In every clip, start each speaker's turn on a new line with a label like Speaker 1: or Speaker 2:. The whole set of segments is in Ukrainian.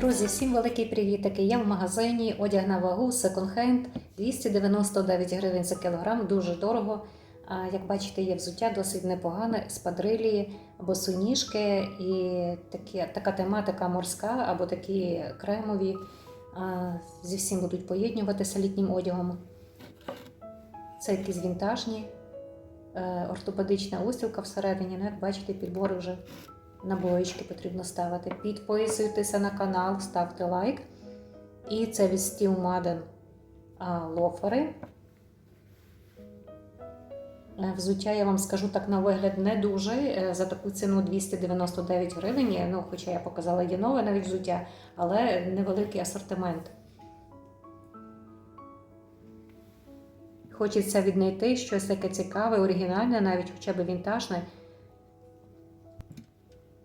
Speaker 1: Друзі, всім великий привітики. Я в магазині одяг на вагу Hand 299 гривень за кілограм, дуже дорого. А, Як бачите, є взуття досить непогане, спадрилі або суніжки і такі, така тематика морська або такі кремові. А, Зі всім будуть поєднуватися літнім одягом. Це якісь вінтажні, е, ортопедична устілка всередині. Ну, як бачите, підбори вже набоїчки потрібно ставити. Підписуйтеся на канал, ставте лайк. І це від Steel Madden лофери. Е, Взуття, я вам скажу так на вигляд не дуже. Е, За таку ціну 299 гривень. Ну, хоча я показала є нове навіть взуття, але невеликий асортимент. Хочеться віднайти щось таке цікаве, оригінальне, навіть хоча б вінтажне.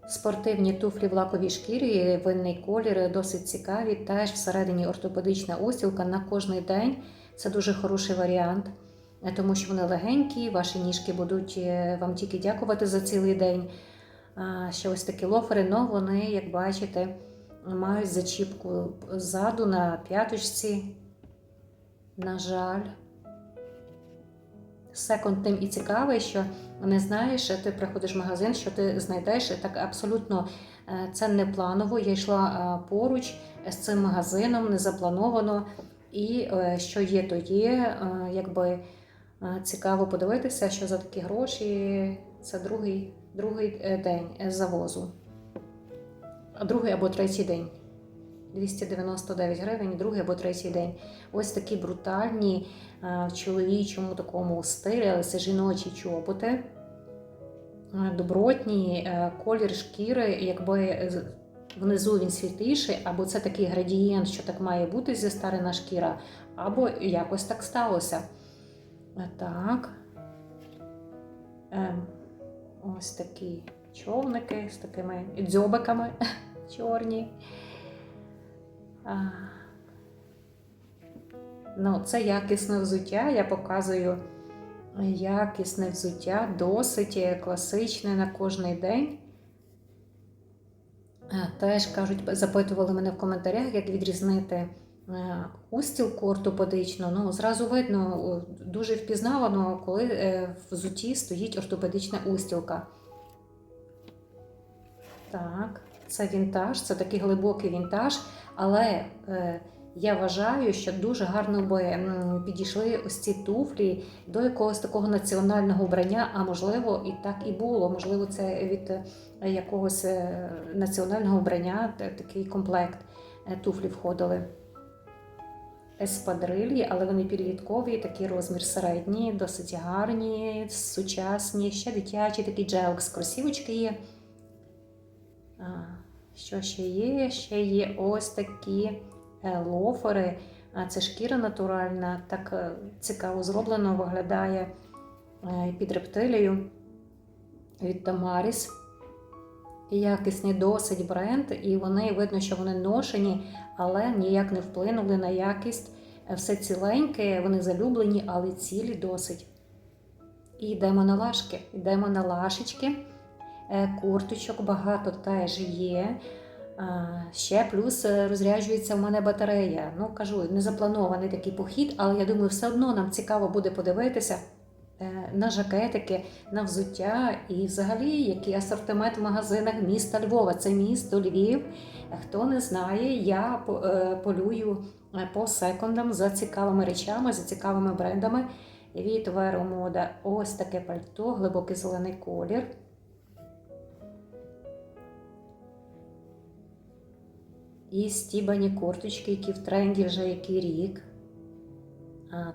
Speaker 1: Спортивні туфлі в лаковій шкірі, винний колір, досить цікаві. Теж всередині ортопедична устілка на кожний день. Це дуже хороший варіант, тому що вони легенькі, ваші ніжки будуть е, вам тільки дякувати за цілий день. Ще ось такі лофери, але вони, як бачите, мають зачіпку ззаду на п'яточці. На жаль. Секонд тим і цікавий, що не знаєш, ти приходиш в магазин, що ти знайдеш так абсолютно е, це не планово. Я йшла е, поруч з цим магазином, не заплановано, і е, що є, то є. Якби цікаво подивитися, що за такі гроші це другий, другий день завозу, другий або третій день. 299 гривень, другий або третій день. Ось такі брутальні в чоловічому такому стилі, але це жіночі чоботи. Добротні, колір шкіри, якби внизу він світліший, або це такий градієнт, що так має бути зі старина шкіра, або якось так сталося. Так. Ось такі човники з такими дзьобиками чорні. Ну, це якісне взуття. Я показую якісне взуття, досить класичне на кожний день. Теж кажуть, запитували мене в коментарях, як відрізнити е, устілку ортопедичну. Ну, зразу видно, дуже впізнавано, коли е, в взуті стоїть ортопедична устілка. Так, це вінтаж, це такий глибокий вінтаж, але е, я вважаю, що дуже гарно би підійшли ось ці туфлі до якогось такого національного вбрання, а можливо, і так і було. Можливо, це від е, якогось е, національного вбрання такий комплект туфлі входили. Еспадрилі, але вони підліткові, такий розмір середній, досить гарні, сучасні, ще дитячі такі джелкс, кросівочки є. Що ще є? Ще є ось такі. Е, лофери. Це шкіра натуральна, так е, цікаво зроблено, виглядає е, під рептилію від Тамаріс. Якісний досить бренд, і вони видно, що вони ношені, але ніяк не вплинули на якість. Все ціленьке, вони залюблені, але цілі досить. І йдемо на лашки. Йдемо на лашечки. Курточок багато теж є. Ще плюс е, розряджується в мене батарея. Ну, кажу, не запланований такий похід, але я думаю, все одно нам цікаво буде подивитися е, на жакетики, на взуття і взагалі який асортимент в магазинах міста Львова. Це місто Львів. Хто не знає, я е, полюю по секундам за цікавими речами, за цікавими брендами. Від Мода ось таке пальто, глибокий зелений колір. І стібані курточки, які в тренді вже який рік.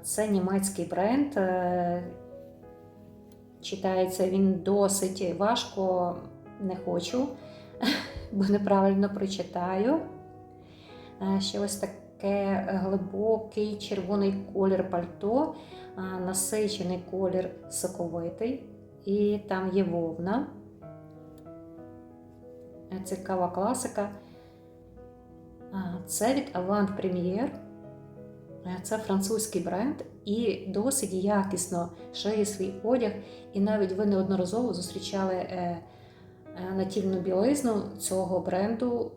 Speaker 1: Це німецький бренд. Е, читається він досить важко, не хочу, бо неправильно прочитаю. Е, ще ось таке глибокий червоний колір пальто, насичений колір соковитий, і там є вовна. Е, цікава класика. Це від Avant Premier. Це французький бренд і досить якісно шиє свій одяг. І навіть ви неодноразово зустрічали е, е, натільну білизну цього бренду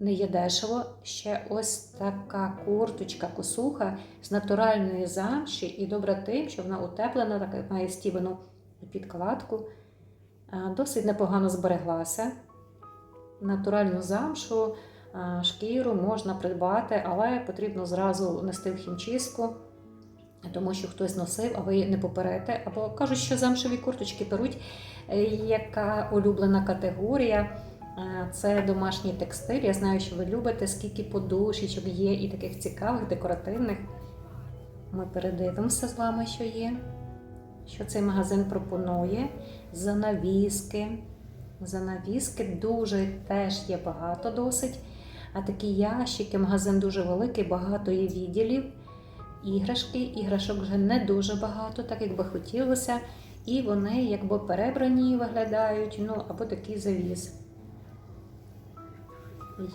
Speaker 1: не є дешево. Ще ось така курточка косуха з натуральної замші і добра тим, що вона утеплена, така має стібану підкладку. Досить непогано збереглася. Натуральну замшу, шкіру можна придбати, але потрібно зразу нести в хімчистку, тому що хтось носив, а ви не поперете. Або кажуть, що замшеві курточки беруть, е, яка улюблена категорія. Е, Це домашній текстиль. Я знаю, що ви любите, скільки подушечок є і таких цікавих, декоративних. Ми передивимося з вами, що є. Що цей магазин пропонує. Занавіски. Занавіски дуже теж є багато досить. А такі ящики, магазин дуже великий, багато є відділів. Іграшки, іграшок вже не дуже багато, так як би хотілося. І вони якби перебрані виглядають, ну або такий завіс.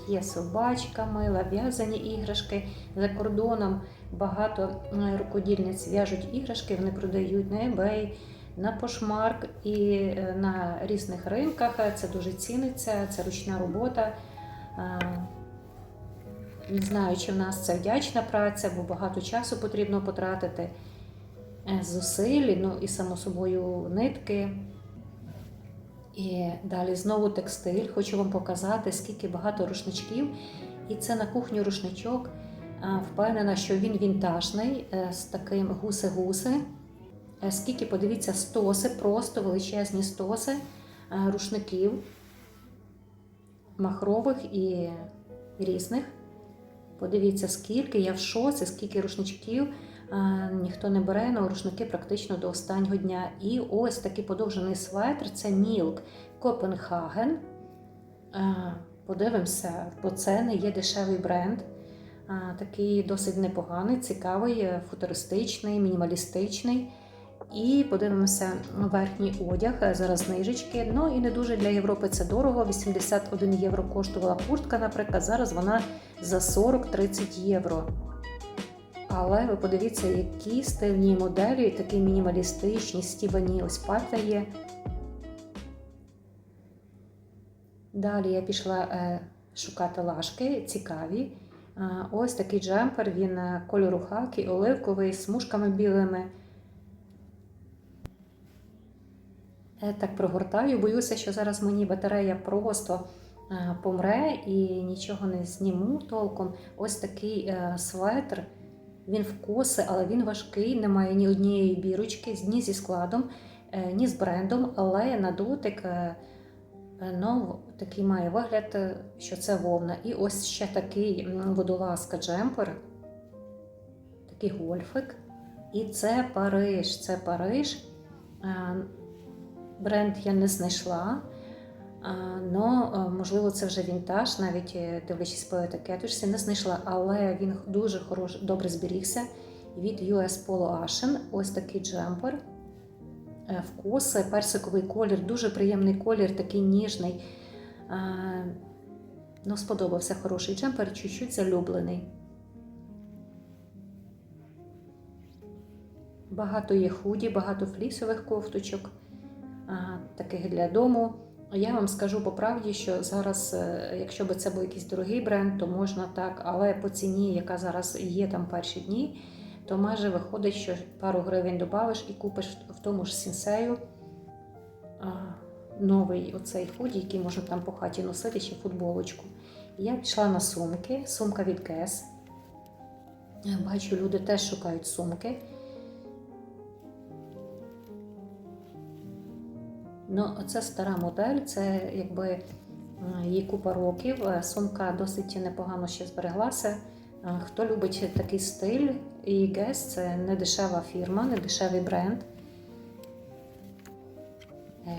Speaker 1: Є собачка мила, в'язані іграшки. За кордоном багато е, рукодільниць в'яжуть іграшки, вони продають на eBay, на Poshmark і е, на різних ринках. Це дуже ціниться, це ручна робота. Не знаю, чи в нас це вдячна праця, бо багато часу потрібно потратити е, зусиль, ну і само собою нитки. І далі знову текстиль. Хочу вам показати, скільки багато рушничків. І це на кухню рушничок. Впевнена, що він вінтажний е, з таким гуси-гуси. Е, Скільки, подивіться, стоси, просто величезні стоси рушників махрових і різних. Подивіться, скільки я в шоці, скільки рушничків а, ніхто не бере, але рушники практично до останнього дня. І ось такий подовжений светр це Мілк Копенгаген. Подивимося, бо це не є дешевий бренд. А, Такий досить непоганий, цікавий, е, футуристичний, мінімалістичний. І подивимося верхній одяг, е, зараз знижечки. Ну і не дуже для Європи це дорого. 81 євро коштувала куртка, наприклад. Зараз вона за 40-30 євро. Але ви подивіться, які стильні моделі, такі мінімалістичні, стібані, ось пальта є. Далі я пішла е, шукати лашки, цікаві. А, ось такий джемпер, він е, кольору хакі, оливковий, з смужками білими. Е, Так прогортаю, боюся, що зараз мені батарея просто е, помре і нічого не зніму толком. Ось такий е, светр. Він вкоси, але він важкий, немає ні однієї бірочки, ні зі складом, е, ні з брендом, але на дотик е, е, ну, такий має вигляд, е, що це вовна. І ось ще такий водолазка джемпер, такий гольфик. І це Париж. Це Париж. Бренд я не знайшла. але можливо це вже вінтаж, навіть е, дивлячись по етикеточці, не знайшла, але він дуже хорош, добре зберігся. Від US Polo Ashen. Ось такий джемпер. Е, Вкуси, персиковий колір, дуже приємний колір, такий ніжний. Ну, сподобався хороший джемпер, чуть-чуть залюблений. Багато є худі, багато флісових кофточок таких для дому. Я вам скажу по правді, що зараз, е, якщо б це був якийсь дорогий бренд, то можна так, але по ціні, яка зараз є там перші дні, то майже виходить, що пару гривень додавиш і купиш в тому ж сінсею новий оцей худі, який можна там по хаті носити, ще футболочку. Я пішла на сумки, сумка від Guess. Бачу, люди теж шукають сумки. Ну, це стара модель, це якби е, їй купа років. Е, Сумка досить непогано ще збереглася. Е, Хто любить такий стиль, і Guess – це не дешева фірма, не дешевий бренд.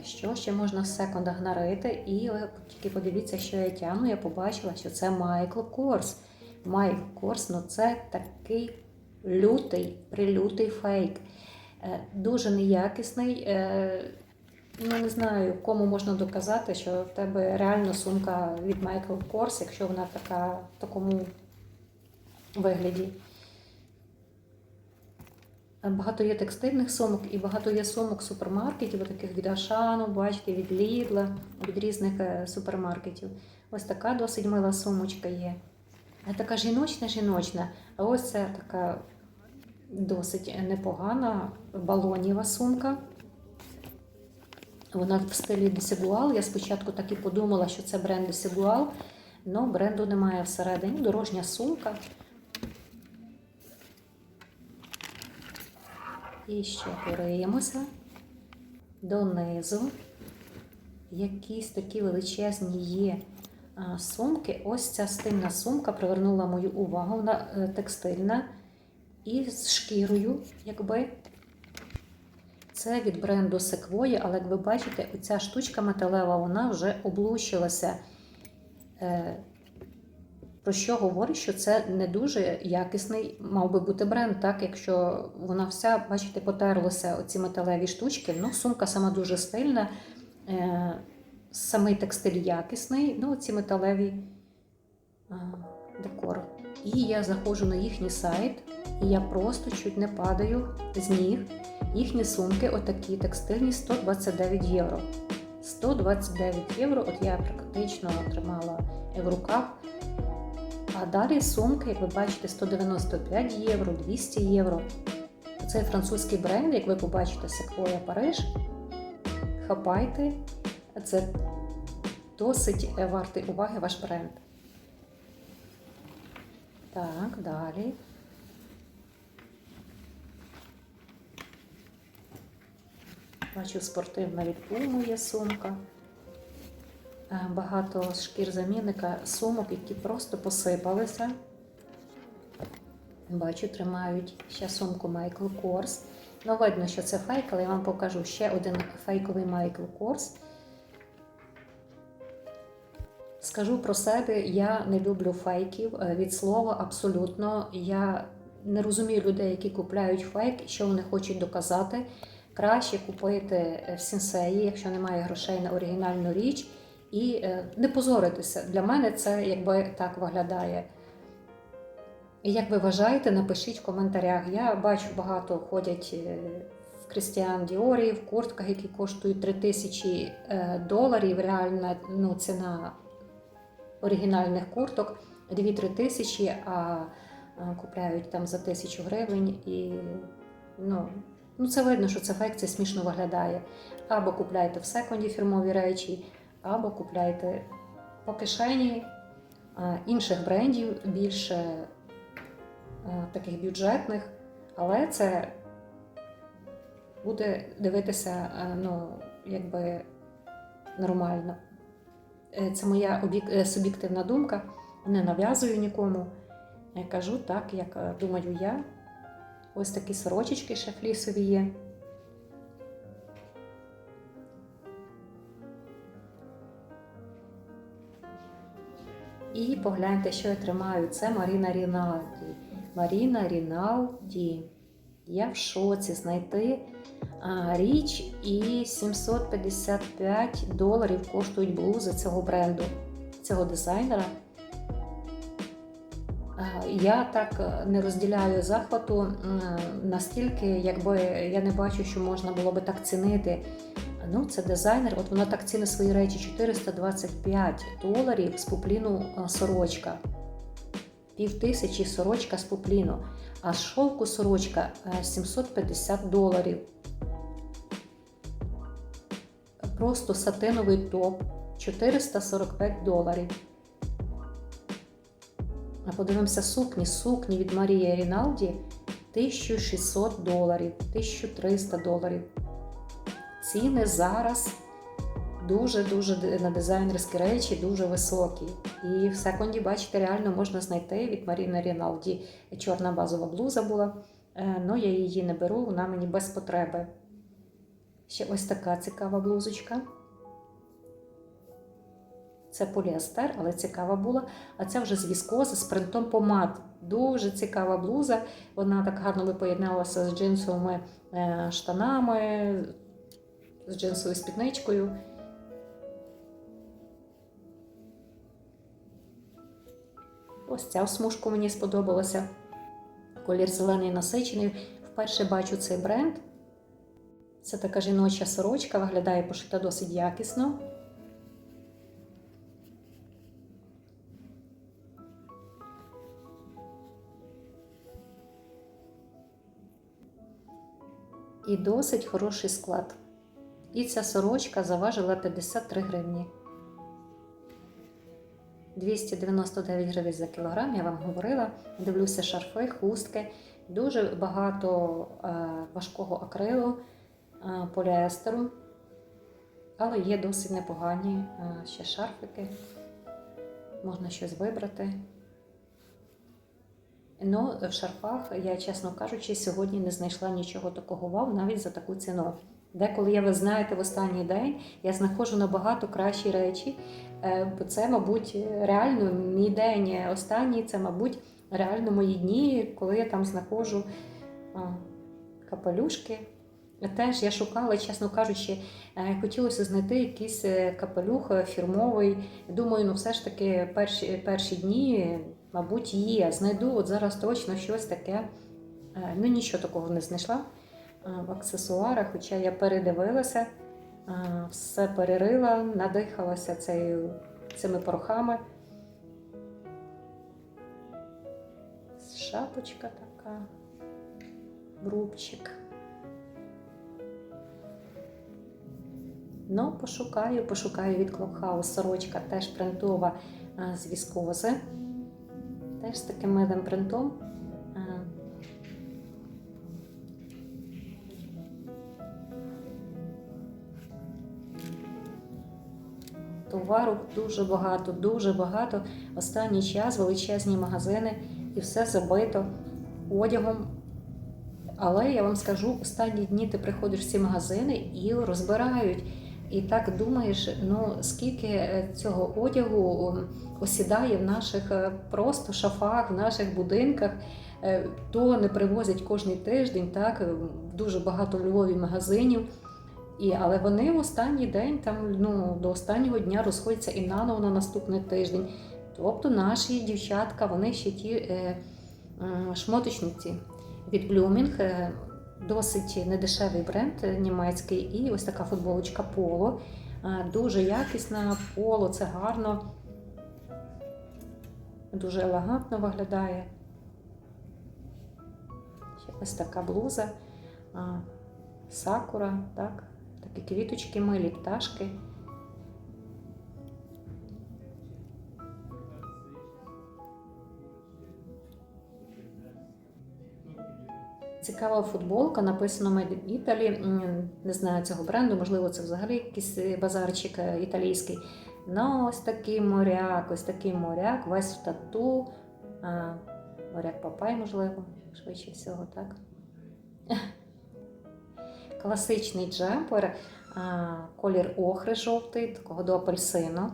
Speaker 1: Що ще можна в секондах нарити? І тільки подивіться, що я тягну. Я побачила, що це Майкл Корс. Майкл Корс, ну це такий лютий, прилютий фейк. Дуже неякісний. Ну, не знаю, кому можна доказати, що в тебе реально сумка від Michael Kors, якщо вона така в такому вигляді. Багато є текстильних сумок і багато є сумок супермаркетів, таких від Ашану, бачите, від Лідла, від різних е, супермаркетів. Ось така досить мила сумочка є. Е, Така жіночна, жіночна. А ось це така досить непогана балоніва сумка. Вона в стилі Desigual. Я спочатку так і подумала, що це бренд Desigual, але бренду немає всередині. Дорожня сумка. І ще пориємося донизу. Якісь такі величезні є сумки. Ось ця стильна сумка привернула мою увагу. Вона е, текстильна і з шкірою, якби. Це від бренду Sequoia, але як ви бачите, ця штучка металева вона вже облущилася. Е, Про що говорить, що це не дуже якісний мав би бути бренд, так якщо вона вся, бачите, потерлася оці металеві штучки. Ну, сумка сама дуже стильна, е, самий текстиль якісний, ну, ці металеві декор. І я заходжу на їхній сайт, і я просто чуть не падаю з ніг. Їхні сумки, отакі текстильні, 129 євро. 129 євро, от я практично тримала в руках. А далі сумки, як ви бачите, 195 євро, 200 євро. Це французький бренд, як ви побачите, Sequoia Париж. Хапайте, це досить вартий уваги ваш бренд. Так, далі. Бачу, спортивна від Puma є сумка. Е, Багато шкір замінника сумок, які просто посипалися. Бачу, тримають ще сумку Michael Kors. Ну, видно, що це фейк, але я вам покажу ще один фейковий Michael Kors. Скажу про себе, я не люблю фейків е, від слова абсолютно. Я не розумію людей, які купляють фейк, що вони хочуть доказати. Краще купити е, в сенсеї, якщо немає грошей на оригінальну річ, і е, не позоритися. Для мене це якби так виглядає. І як ви вважаєте, напишіть в коментарях. Я бачу, багато ходять е, в Крістіан Діорі, в куртках, які коштують 3000 е, доларів. Реальна ну, ціна оригінальних курток 2-3 тисячі, а купляють там за тисячу гривень. І ну, ну, це видно, що це фейк, це смішно виглядає. Або купляйте в секонді фірмові речі, або купляйте по кишені е, інших брендів, більше е, таких бюджетних, але це буде дивитися е, ну, якби нормально. Це моя суб'єктивна думка, не нав'язую нікому. Я кажу так, як думаю я. Ось такі сорочечки ще флісові є. І погляньте, що я тримаю. Це Маріна Ріналді. Маріна Ріналді. Я в шоці знайти річ і 755 доларів коштують блузи цього бренду, цього дизайнера. А, Я так е, не розділяю захвату настільки, якби я не бачу, що можна було би так цінити. Ну, це дизайнер, от вона так цінить свої речі 425 доларів з пупліну е, сорочка. Пів тисячі сорочка з пупліну, а з шовку сорочка е, 750 доларів. Просто сатиновий топ 445 доларів. А подивимося сукні. Сукні від Марії Ріналді 1600 доларів, 1300 доларів. Ціни зараз дуже-дуже на дизайнерські речі дуже високі. І в секунді, бачите, реально можна знайти від Маріни Ріналді. Чорна базова блуза була. але я її не беру, вона мені без потреби. Ще ось така цікава блузочка. Це поліестер, але цікава була. А це вже з віскози з принтом помад. Дуже цікава блуза. Вона так гарно би поєдналася з джинсовими е, штанами, з джинсовою спідничкою. Ось ця смужка мені сподобалася. Колір зелений насичений. Вперше бачу цей бренд. Це така жіноча сорочка, виглядає пошита досить якісно. І досить хороший склад. І ця сорочка заважила 53 гривні. 299 гривень за кілограм, я вам говорила. Дивлюся шарфи, хустки. Дуже багато е, важкого акрилу, е, поліестеру, але є досить непогані е, ще шарфики. Можна щось вибрати. Ну, в шарфах, я, чесно кажучи, сьогодні не знайшла нічого такого вау навіть за таку ціну. Деколи я, ви знаєте, в останній день я знаходжу набагато кращі речі. Е, Бо це, мабуть, реально мій день останній, це, мабуть, реально мої дні, коли я там знаходжу капелюшки. Теж я шукала, чесно кажучи, е, хотілося знайти якийсь е, капелюх е, фірмовий. Думаю, ну все ж таки перші, перші дні, мабуть, є. Знайду от зараз точно щось таке. Е, Ну, нічого такого не знайшла е, в аксесуарах, хоча я передивилася, е, все перерила, надихалася цією, цими порохами. Шапочка така, брубчик. Ну, пошукаю, пошукаю від Clubhouse. Сорочка теж принтова з віскози. Теж з таким милим принтом. Товару дуже багато, дуже багато. Останній час величезні магазини і все забито одягом. Але я вам скажу, останні дні ти приходиш в ці магазини і розбирають. І так думаєш, ну скільки е, цього одягу осідає в наших е, просто шафах, в наших будинках, Е, то не привозять кожний тиждень, так дуже багато в Львові магазинів. І, але вони в останній день, там, ну, до останнього дня розходяться і наново на наступний тиждень. Тобто наші дівчатка, вони ще ті е, е, шмоточниці від Blooming, е, досить недешевий бренд е, німецький, і ось така футболочка Поло. Е, Дуже якісна, поло, це гарно, дуже елегантно виглядає. Ще ось така блуза, сакура, так? такі квіточки милі, пташки. Цікава футболка, написано Made in Italy. Не знаю цього бренду, можливо, це взагалі якийсь е, базарчик е, італійський. Ну, ось такий моряк, ось такий моряк, весь в тату. А, моряк Папай, можливо, швидше всього, так. Класичний джемпер, колір охри жовтий, такого до апельсину.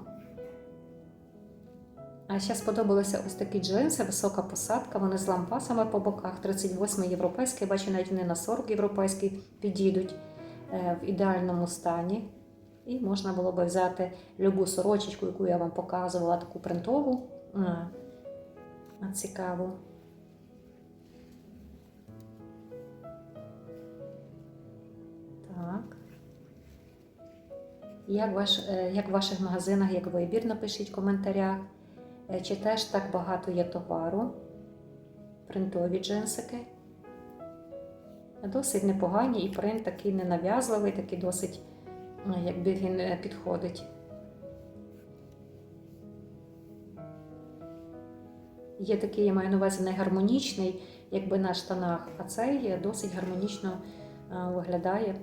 Speaker 1: А ще сподобалися ось такі джинси, висока посадка, вони з лампасами по боках, 38 європейський, бачу, навіть вони на 40 європейський підійдуть е, в ідеальному стані. І можна було би взяти любу сорочечку, яку я вам показувала, таку принтову, а, а, цікаву. Так. Як, ваш, е, як в ваших магазинах, як вибір, напишіть в коментарях. Е, Чи теж так багато є товару? Принтові джинсики. Досить непогані, і принт такий ненав'язливий, такий досить, ну, якби він е, підходить. Є такий, я маю на увазі, не гармонічний, якби на штанах, а цей досить гармонічно е, виглядає.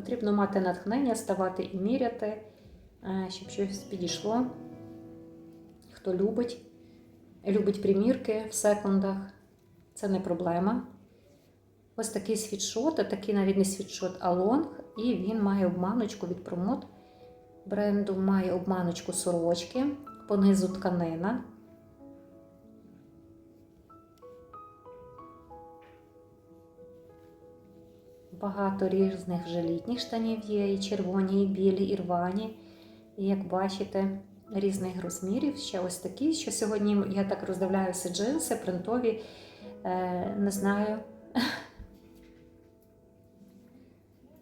Speaker 1: Потрібно мати натхнення, ставати і міряти, е, щоб щось підійшло. Хто любить, любить примірки в секундах, це не проблема. Ось такий світшот, а такий навіть не світшот, а лонг, і він має обманочку від промот бренду, має обманочку сорочки, понизу тканина. Багато різних вже літніх штанів є, і червоні, і білі, і рвані. І як бачите, різних розмірів. Ще ось такі, що сьогодні я так роздивляюся джинси, принтові, е, не знаю.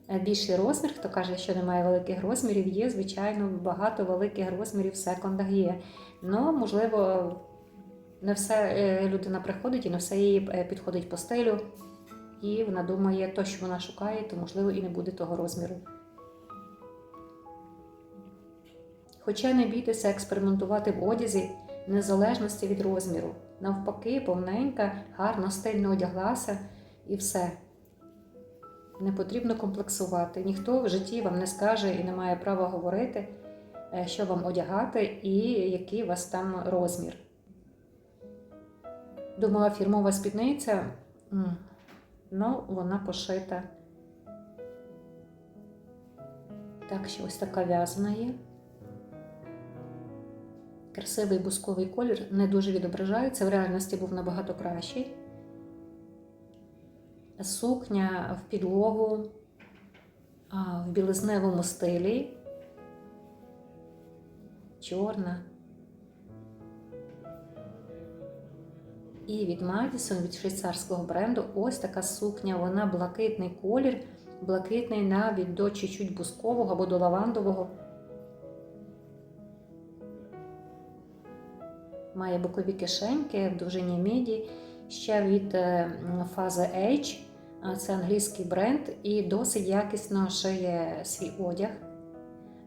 Speaker 1: Більший розмір, хто каже, що немає великих розмірів, є, звичайно, багато великих розмірів в секондах є. Ну, можливо, не все е, людина приходить і не все їй е, підходить по стилю. І вона думає, то, що вона шукає, то можливо і не буде того розміру. Хоча не бійтеся експериментувати в одязі незалежності від розміру. Навпаки, повненька, гарно, стильно одяглася і все. Не потрібно комплексувати. Ніхто в житті вам не скаже і не має права говорити, е, що вам одягати і який у вас там розмір. Думала, фірмова спідниця, ну, вона пошита. Так, що ось така в'язана є. Красивий бусковий колір не дуже відображається, в реальності був набагато кращий. Сукня в підлогу в білизневому стилі. Чорна. І від Madison, від швейцарського бренду, ось така сукня. Вона блакитний колір, блакитний навіть до чуть-чуть бускового або до лавандового. Має бокові кишеньки в довжині міді. Ще від е, фази H. Це англійський бренд і досить якісно шиє свій одяг.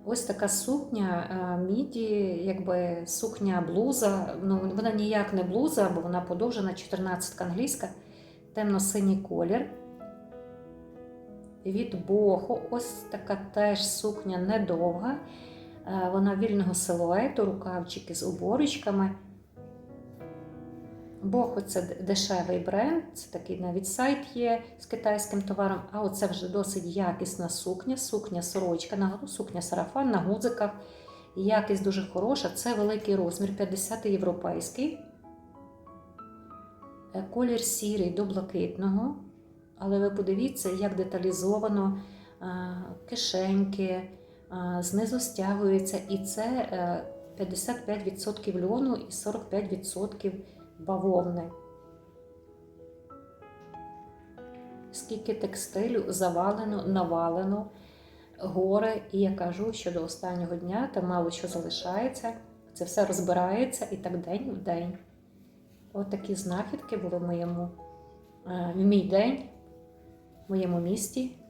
Speaker 1: Ось така сукня е, міді, якби сукня блуза. Ну, вона ніяк не блуза, бо вона подовжена, 14 англійська, темно-синій колір. Від боху, ось така теж сукня недовга. Е, Вона вільного силуету, рукавчики з оборочками. Бохо це дешевий бренд, це такий навіть сайт є з китайським товаром, а оце вже досить якісна сукня, сукня сорочка, сукня сарафан на гудзиках. Якість дуже хороша, це великий розмір, 50 європейський. Е, Колір сірий до блакитного. Але ви подивіться, як деталізовано кишеньки, знизу стягується, і це е, 55% льону і 45% бавовни. Скільки текстилю завалено, навалено, гори, і я кажу, що до останнього дня там мало що залишається, це все розбирається і так день в день. От такі знахідки були в моєму е, в мій день, в моєму місті.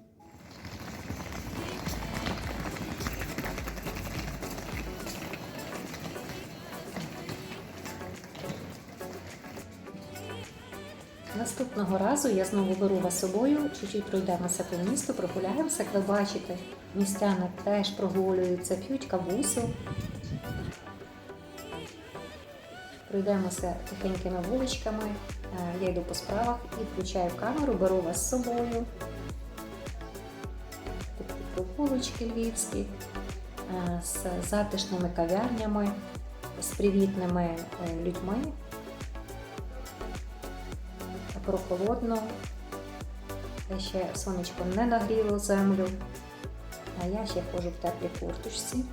Speaker 1: Наступного разу я знову беру вас собою, чуть-чуть пройдемося по місту, прогуляємося. Як ви бачите, містяни теж прогулюються, п'ють кавусу. Пройдемося тихенькими вуличками. Е, Я йду по справах і включаю камеру, беру вас з собою. Такі вулички львівські е, з затишними кав'ярнями, з привітними е, людьми прохолодно. Ще сонечко не нагріло землю, а я ще ходжу в теплій курточці.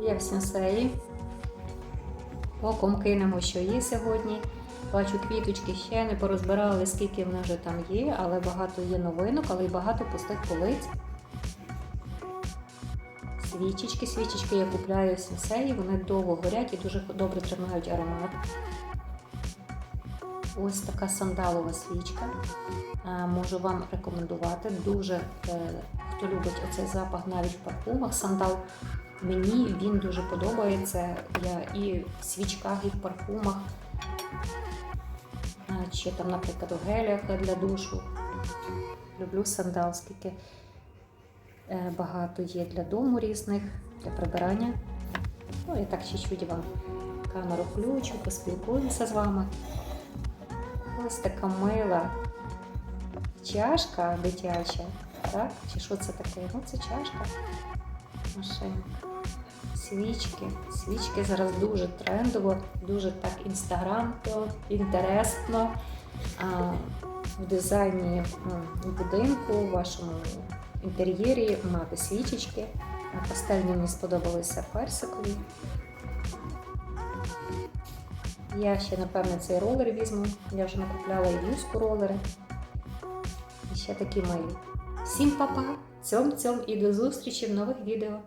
Speaker 1: Я в сенсеї. Оком кинемо, що є сьогодні. Бачу, квіточки ще не порозбирали, скільки в них вже там є, але багато є новинок, але й багато пустих полиць. Свічечки, свічечки я купляю в сенсеї, вони довго горять і дуже добре тримають аромат. Ось така сандалова свічка. Можу вам рекомендувати. Дуже е, хто любить оцей запах навіть в парфумах. Сандал мені він дуже подобається. Я і в свічках, і в парфумах. Чи там, наприклад, у гелях для душу. Люблю сандал, скільки багато є для дому різних, для прибирання. Ну, я так чуть-чуть вам камеру включу, поспілкуюся з вами. Ось така мила чашка дитяча, так? Чи що це таке? Ну, це чашка. Машинка. Свічки. Свічки зараз дуже трендово, дуже так інстаграмно, інтересно. В дизайні будинку, в вашому інтер'єрі мати свічечки. Пастельні мені сподобалися персикові. Я ще, напевне, цей ролер візьму. Я вже накупляла і юску ролери. І ще такі мої. Всім па-па! Цьом-цьом і до зустрічі в нових відео!